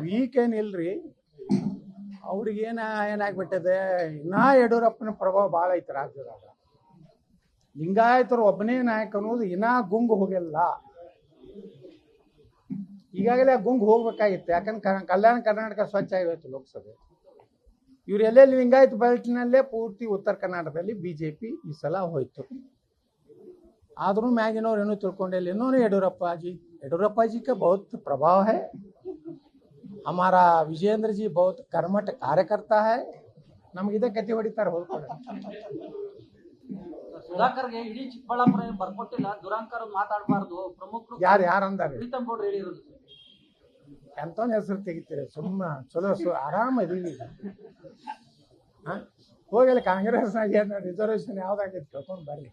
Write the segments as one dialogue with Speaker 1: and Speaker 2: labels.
Speaker 1: Weak
Speaker 2: ಏನಿಲ್ರಿ ಅವ್ರಿಗೇನ ಏನಾಗ್ಬಿಟ್ಟಿದೆ ಇನ್ನ ಯಡಿಯೂರಪ್ಪನ ಪ್ರಭಾವ ಭಾಳ ಐತೆ ರಾಜ್ಯದಾಗ. ಲಿಂಗಾಯತರು ಒಬ್ಬನೇ ನಾಯಕ ಅನ್ನೋದು ಇನ್ನೂ ಗುಂಗು ಹೋಗಿಲ್ಲ. ಈಗಾಗಲೇ ಗುಂಗು ಹೋಗ್ಬೇಕಾಗಿತ್ತು. ಯಾಕಂದ್ರೆ ಕಲ್ಯಾಣ ಕರ್ನಾಟಕ ಸ್ವಚ್ಛ ಆಗಿತ್ತು ಲೋಕಸಭೆ. ಇವ್ರು ಲಿಂಗಾಯತ ಬೆಲ್ಟ್ನಲ್ಲೇ ಪೂರ್ತಿ ಉತ್ತರ ಕರ್ನಾಟಕದಲ್ಲಿ ಪಿ ಈ ಸಲ ಹೋಯ್ತು. ಆದ್ರೂ ಮ್ಯಾಗಿನವ್ರು ಏನೂ ತಿಳ್ಕೊಂಡಿಲ್ಲ. ಇನ್ನೂ ಯಡಿಯೂರಪ್ಪ ಜಿ ಯಡಿಯೂರಪ್ಪ जी का बहुत प्रभाव है हमारा विजेंद्र जी बहुत कर्मठ कार्यकर्ता है ನಮ್ಗೆ ಇದೇ ಕತೆ ಹೊಡಿತಾರೆ ಹೋಗ್ಕೊಂಡು
Speaker 3: ಸುಧಾಕರ್ಗೆ ಇಡೀ ಚಿಕ್ಕಬಳ್ಳಾಪುರ ಏನ್ ಬರ್ಕೊಟ್ಟಿಲ್ಲ ದುರಾಂಕಾರ ಮಾತಾಡಬಾರ್ದು ಪ್ರಮುಖರು
Speaker 2: ಯಾರು ಯಾರು ಅಂದಾರೆ
Speaker 3: ಪ್ರೀತಮ್ ಗೌಡ್ರು ಹೇಳಿರೋದು
Speaker 2: ಎಂತವನ್ ಹೆಸರು ತೆಗಿತೀರಿ ಸುಮ್ಮ ಚಲೋ ಸು ಆರಾಮ ಇದೀವಿ ಈಗ ಹಾ ಹೋಗಲ್ಲ ಕಾಂಗ್ರೆಸ್ನಾಗ ಏನು ರಿಸರ್ವೇಷನ್ ಯಾವ್ದಾಗೈತೆ ಕೇಳ್ಕೊಂಡು ಬರ್ಲಿ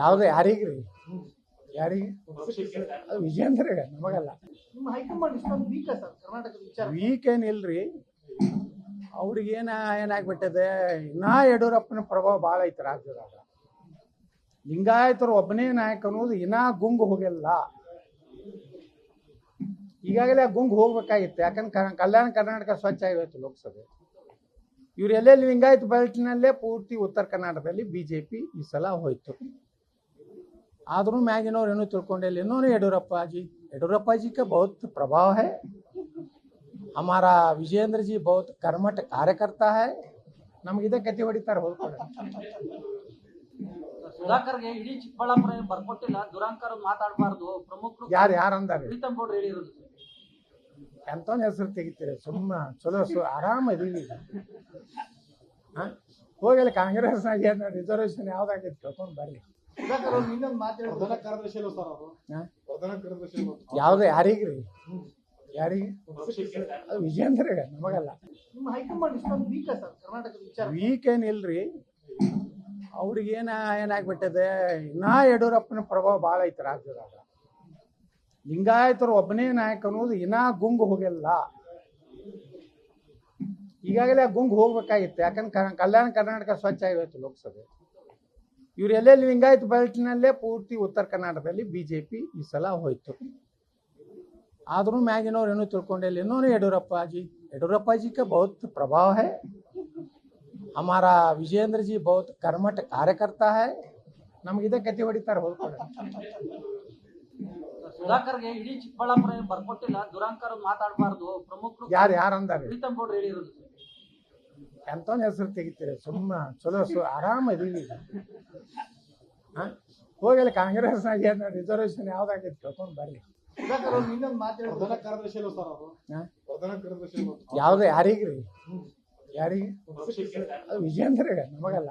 Speaker 2: ಯಾವ್ದು ಯಾರಿಗ್ರಿ? ಯಾರಿಗೆ ಅದು ವಿಜೇಂದ್ರಗೆ ನಮಗಲ್ಲ.
Speaker 1: ನಿಮ್ಮ ಹೈಕಮಾಂಡ್ ಇಷ್ಟೊಂದು ವೀಕ್
Speaker 2: ಏನಿಲ್ರಿ ಅವ್ರಿಗೇನ ಏನಾಗ್ಬಿಟ್ಟಿದೆ? ಇನ್ನ ಯಡಿಯೂರಪ್ಪನ ಪ್ರಭಾವ ಭಾಳ ಐತೆ ರಾಜ್ಯದಾಗ. ಲಿಂಗಾಯತರು ಒಬ್ಬನೇ ನಾಯಕ ಅನ್ನೋದು ಇನ್ನೂ ಗುಂಗು ಹೋಗಿಲ್ಲ. ಈಗಾಗಲೇ ಆ ಗುಂಗು ಹೋಗ್ಬೇಕಾಗಿತ್ತು. ಯಾಕಂದ್ರೆ ಕಲ್ಯಾಣ ಕರ್ನಾಟಕ ಸ್ವಚ್ಛ ಆಗಿತ್ತು ಲೋಕಸಭೆ. ಇವರೆಲ್ಲೆಲ್ಲಿ ಲಿಂಗಾಯತ್ ಬೆಲ್ಟ್ನಲ್ಲೇ ಪೂರ್ತಿ ಉತ್ತರ ಕರ್ನಾಟಕದಲ್ಲಿ ಬಿ ಜೆ ಪಿ ಈ ಸಲ ಹೋಯ್ತು. ಆದರೂ ಮ್ಯಾಗಿನವ್ರು ಏನೂ ತಿಳ್ಕೊಂಡಿಲ್ಲ. ಇನ್ನೂ ಯಡಿಯೂರಪ್ಪಾಜಿ. ಯಡಿಯೂರಪ್ಪಾಜಿ ಬಹುತ್ ಪ್ರಭಾವ ಹೇ. ಅಮಾರ ವಿಜಯೇಂದ್ರ ಜಿ ಬಹುತ್ ಕರ್ಮಠ ಕಾರ್ಯಕರ್ತ ಹೇ. ನಮ್ಗೆ ಇದೇ ಕತೆ ಹೊಡಿತಾರೆ ಹೋದ್ಕೊಳ್ಳಿ
Speaker 3: ಸುಧಾಕರ್ಗೆ ಇಡೀ ಚಿಕ್ಕಬಳ್ಳಾಪುರ ಬರ್ಕೊಟ್ಟಿಲ್ಲ. ದುರಾಂಕರ್ ಮಾತಾಡಬಾರ್ದು. ಪ್ರಮುಖ
Speaker 2: ಯಾರು ಯಾರು ಅಂದಾರೆ
Speaker 3: ಎಂತ ಹೇಳಿರೋದು.
Speaker 2: ಹೆಸರು ತೆಗಿತೀರಿ? ಸುಮ್ಮನೆ ಚಲೋ ಸು ಆರಾಮ ಇದೀವಿ ಹೋಗಲ್ಲ ಕಾಂಗ್ರೆಸ್ ಏನು ರಿಸರ್ವೇಶನ್ ಯಾವ್ದಾಗೈತೆ ಕೇಳ್ಕೊಂಡು
Speaker 4: ಬರ್ರಿ?
Speaker 2: ಯಾವ್ದು ಯಾರಿಗ್ರಿ? ಯಾರಿಗೆ? ಅದು ವಿಜೇಂದ್ರಗೆ ನಮಗಲ್ಲ.
Speaker 1: ವೀಕ್
Speaker 2: ಏನಿಲ್ರಿ ಅವ್ರಿಗೇನ ಏನಾಗ್ಬಿಟ್ಟಿದೆ ಇನ್ನ ಯಡಿಯೂರಪ್ಪನ ಪ್ರಭಾವ ಭಾಳ ಐತೆ ರಾಜ್ಯದಾಗ. ಲಿಂಗಾಯತರು ಒಬ್ಬನೇ ನಾಯಕ ಅನ್ನೋದು ಇನ್ನೂ ಗುಂಗು ಹೋಗಿಲ್ಲ. ಈಗಾಗಲೇ ಆ ಗುಂಗ್ ಹೋಗ್ಬೇಕಾಗಿತ್ತು. ಯಾಕಂದ್ರೆ ಕಲ್ಯಾಣ ಕರ್ನಾಟಕ ಸ್ವಚ್ಛ ಆಗಿತ್ತು ಲೋಕಸಭೆ. ಇವ್ರು ಎಲ್ಲೆಲ್ಲಿ ಲಿಂಗಾಯತ್ ಬೆಲ್ಟ್ನಲ್ಲೇ ಪೂರ್ತಿ ಉತ್ತರ ಕರ್ನಾಟಕದಲ್ಲಿ ಬಿ ಜೆ ಪಿ ಈ ಸಲ ಹೋಯ್ತು. ಆದರೂ ಮ್ಯಾಗಿನವ್ರು ಏನೂ ತಿಳ್ಕೊಂಡಿಲ್ಲ ಇನ್ನೂ ಯಡಿಯೂರಪ್ಪಾಜಿ ಯಡಿಯೂರಪ್ಪಾಜಿ. ಕ ಬಹುತ್ ಪ್ರಭಾವ ಹೇ. ಅಮಾರ ವಿಜಯೇಂದ್ರ ಜಿ ಬಹುತ್ ಕರ್ಮಠ ಕಾರ್ಯಕರ್ತ ಹೇ. ನಮ್ಗೆ ಇದೇ ಕತೆ ಹೊಡಿತಾರೆ ಹೋಲ್ಕೊಳ್ಳಿ
Speaker 3: ಸುಧಾಕರ್ಗೆ ಇಡೀ ಚಿಕ್ಕಬಳ್ಳಾಪುರ ಬರ್ಕೊಟ್ಟಿಲ್ಲ. ದುರಾಂಕರ್ ಮಾತಾಡಬಾರ್ದು. ಪ್ರಮುಖರು
Speaker 2: ಯಾರು ಯಾರು ಅಂದಾರೆ
Speaker 3: ಹೇಳಿರೋದು
Speaker 2: ಹೆಸರು ತೆಗಿತೀರಿ ಸುಮ್ಮ, ಚಲೋ, ಸು, ಆರಾಮ ಇದೀವಿ. ಹ? ಹೋಗಲಿ, ಕಾಂಗ್ರೆಸ್ ಏನು ರಿಸರ್ವೇಷನ್ ಯಾವ್ದಾಗೈತೆ ಕೇಳ್ಕೊಂಡು
Speaker 4: ಬರ್ರಿ?
Speaker 2: ಯಾವ್ದು ಯಾರಿಗ್ರಿ? ಯಾರಿಗೆ? ಅದು ವಿಜೇಂದ್ರಗೆ ನಮಗಲ್ಲ.